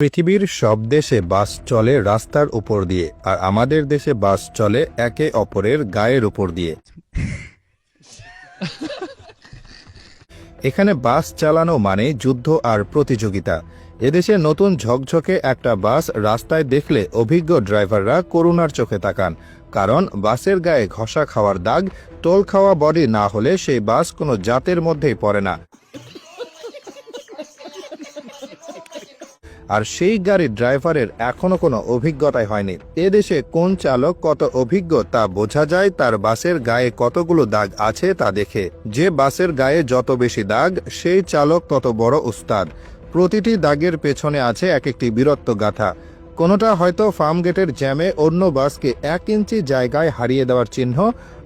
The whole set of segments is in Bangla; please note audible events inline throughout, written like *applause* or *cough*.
পৃথিবীর সব দেশে বাস চলে রাস্তার উপর দিয়ে, আর আমাদের দেশে বাস চলে একে অপরের গায়ের উপর দিয়ে। এখানে বাস চালানো মানে যুদ্ধ আর প্রতিযোগিতা। এদেশে নতুন ঝকঝকে একটা বাস রাস্তায় দেখলে অভিজ্ঞ ড্রাইভাররা করুণার চোখে তাকান, কারণ বাসের গায়ে ঘষা খাওয়ার দাগ টোল খাওয়া বডি না হলে সেই বাস কোনো জাতের মধ্যেই পড়ে না। আর সেই গাড়ির ড্রাইভারের এখনও কোনো অভিজ্ঞতাই হয়নি। এদেশে কোন চালক কত অভিজ্ঞ তা বোঝা যায় তার বাসের গায়ে কতগুলো দাগ আছে তা দেখে। যে বাসের গায়ে যত বেশি দাগ, সেই চালক তত বড় উস্তাদ। প্রতিটি দাগের পেছনে আছে এক একটি বীরত্ব গাথা। কোনোটা হয়তো ফার্ম গেটের জ্যামে অন্য বাসকে এক ইঞ্চি জায়গায় হারিয়ে দেওয়ার চিহ্ন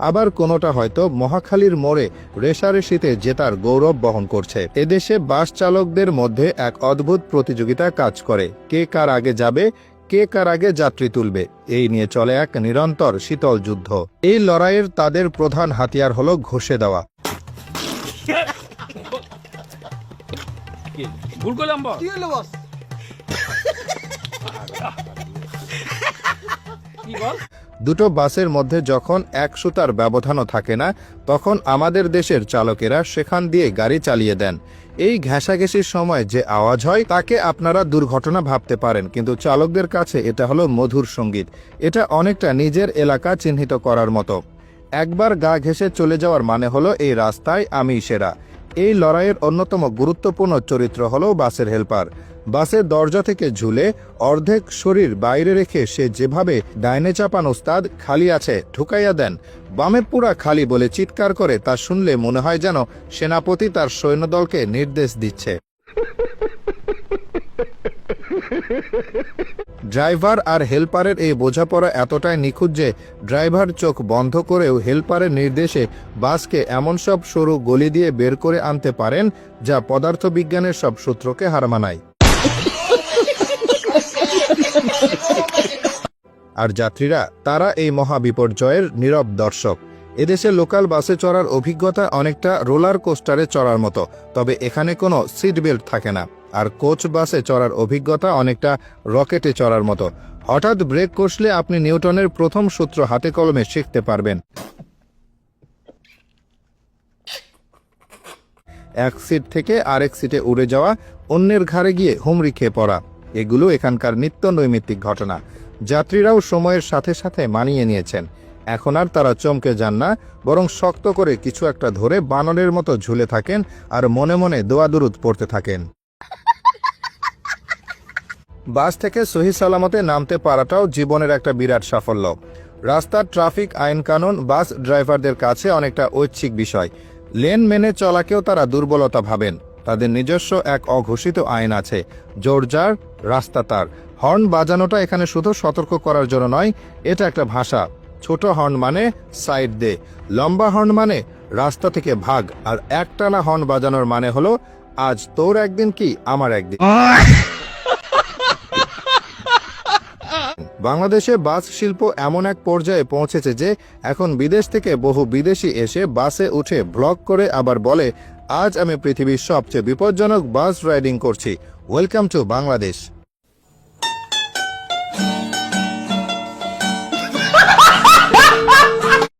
আবার কোনোটা হয়তো মহাখালীর মোড়ে রেশারেশিতে জেতার গৌরব বহন করছে। এদেশে বাস চালকদের মধ্যে এক অদ্ভুত প্রতিযোগিতা কাজ করে। কে কার আগে যাবে কে কার আগে যাত্রী তুলবে এই নিয়ে চলে এক নিরন্তর শীতল যুদ্ধ। এই লড়াইয়ের তাদের প্রধান হাতিয়ার হল ঘষে দেওয়া। কি? ভুল করলাম দুটো বাসের মধ্যে যখন এক সুতার ব্যবধানও থাকে না, তখন আমাদের দেশের চালকেরা সেখান দিয়ে গাড়ি চালিয়ে দেন। এই ঘেঁষাঘেঁষির সময় যে আওয়াজ হয়, তাকে আপনারা দুর্ঘটনা ভাবতে পারেন, কিন্তু চালকদের কাছে এটা হলো মধুর সংগীত। এটা অনেকটা নিজের এলাকা চিহ্নিত করার মতো। একবার গা ঘেঁষে চলে যাওয়ার মানে হলো, এই রাস্তায় আমি সেরা। এই লড়াইয়ের অন্যতম গুরুত্বপূর্ণ চরিত্র হল বাসের হেল্পার। বাসের দরজা থেকে ঝুলে অর্ধেক শরীর বাইরে রেখে সে যেভাবে ডাইনে চাপান ওস্তাদ খালি আছে ঢুকাইয়া দেন। বামে পুরা খালি বলে চিৎকার করে তা শুনলে মনে হয় যেন সেনাপতি তার সৈন্যদলকে নির্দেশ দিচ্ছে। ড্রাইভার আর হেল্পারের এই বোঝাপড়া এতটাই নিখুঁত যে ড্রাইভার চোখ বন্ধ করেও হেল্পারের নির্দেশে বাসকে এমন সব সরু গলি দিয়ে বের করে আনতে পারেন যা পদার্থবিজ্ঞানের সব সূত্রকে হার মানায়। আর যাত্রীরা, তারা এই মহাবিপর্যয়ের নীরব দর্শক। এদেশে লোকাল বাসে চড়ার অভিজ্ঞতা অনেকটা রোলার কোস্টারে চড়ার মতো, তবে এখানে কোনো সিট বেল্ট থাকে না। আর কোচ বাসে চড়ার অভিজ্ঞতা অনেকটা রকেটে চড়ার মতো। হঠাৎ ব্রেক কষলে আপনি নিউটনের প্রথম সূত্র হাতে কলমে শিখতে পারবেন। এক সিট থেকে আরেক সিটে উড়ে যাওয়া, অন্যের ঘাড়ে গিয়ে হুমড়ি খেয়ে পড়া। এগুলো এখানকার নিত্য নৈমিত্তিক ঘটনা। যাত্রীরাও সময়ের সাথে সাথে মানিয়ে নিয়েছেন। এখন আর তারা চমকে যান না, বরং শক্ত করে কিছু একটা ধরে বানরের মতো ঝুলে থাকেন আর মনে মনে দোয়া দুরুদ পড়তে থাকেন। বাস থেকে সহি সালামতে নামতে পারাটাও জীবনের একটা বিরাট সাফল্য। রাস্তার ট্রাফিক আইন কানুন বাস ড্রাইভারদের কাছে অনেকটা ঐচ্ছিক বিষয়। লেন মেনে চলাকেও তারা দুর্বলতা ভাবেন। তাদের নিজস্ব এক অঘোষিত আইন আছে জোরজার রাস্তা তার। হর্ন বাজানোটা এখানে শুধু সতর্ক করার জন্য নয়, এটা একটা ভাষা। ছোট হর্ন মানে সাইড দে, লম্বা হর্ন মানে রাস্তা থেকে ভাগ, আর একটানা হর্ন বাজানোর মানে হলো, আজ তোর একদিন কি আমার একদিন। *laughs* বাংলাদেশে বাস শিল্প এমন এক পর্যায়ে পৌঁছেছে যে এখন বিদেশ থেকে বহু বিদেশি এসে বাসে উঠে ব্লগ করে আবার বলে, আজ আমি পৃথিবীর সবচেয়ে বিপজ্জনক বাস রাইডিং করছি। Welcome to Bangladesh.